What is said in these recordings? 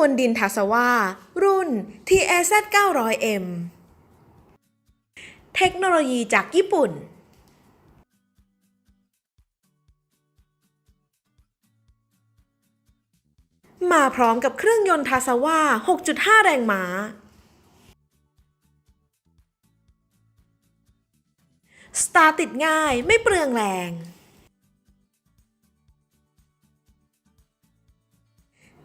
วนดินทัสวารุ่น TAZ 900M เทคโนโลยีจากญี่ปุ่น มาพร้อมกับเครื่องยนต์ทาสวา6.5 แรงม้า สตาร์ติดง่ายไม่เปลืองแรง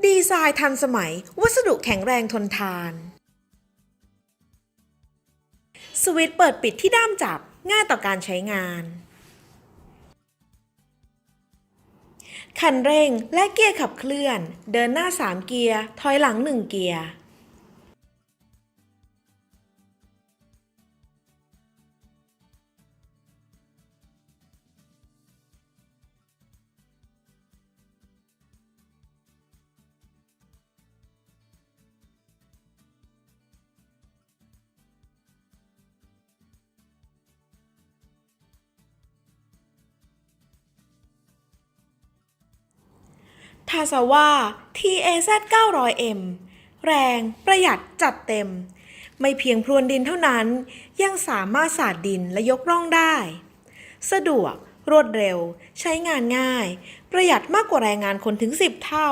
ดีไซน์ทันสมัย วัสดุแข็งแรงทนทาน สวิตช์เปิดปิดที่ด้ามจับ ง่ายต่อการใช้งาน คันเร่งและเกียร์ขับเคลื่อน เดินหน้า 3 เกียร์ ถอยหลัง 1 เกียร์ ทาซาว่า TAZ 900M แรง ประหยัดจัดเต็ม ไม่เพียงพรวนดินเท่านั้น ยังสามารถสาดดินและยกร่องได้ สะดวก รวดเร็ว ใช้งานง่าย ประหยัดมากกว่าแรงงานคนถึง 10 เท่า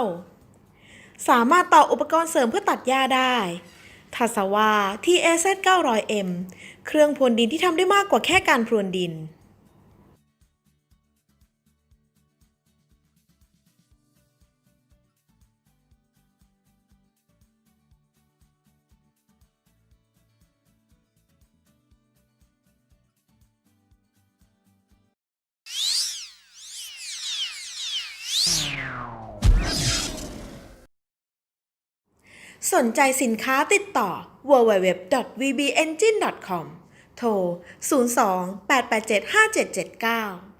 สามารถต่ออุปกรณ์เสริมเพื่อตัดหญ้าได้ทาซาว่า TAZ 900M เครื่องพรวนดินที่ทำได้มากกว่าแค่การพรวนดิน สนใจสินค้าติดต่อ www.vbengine.com โทร 02 887 5779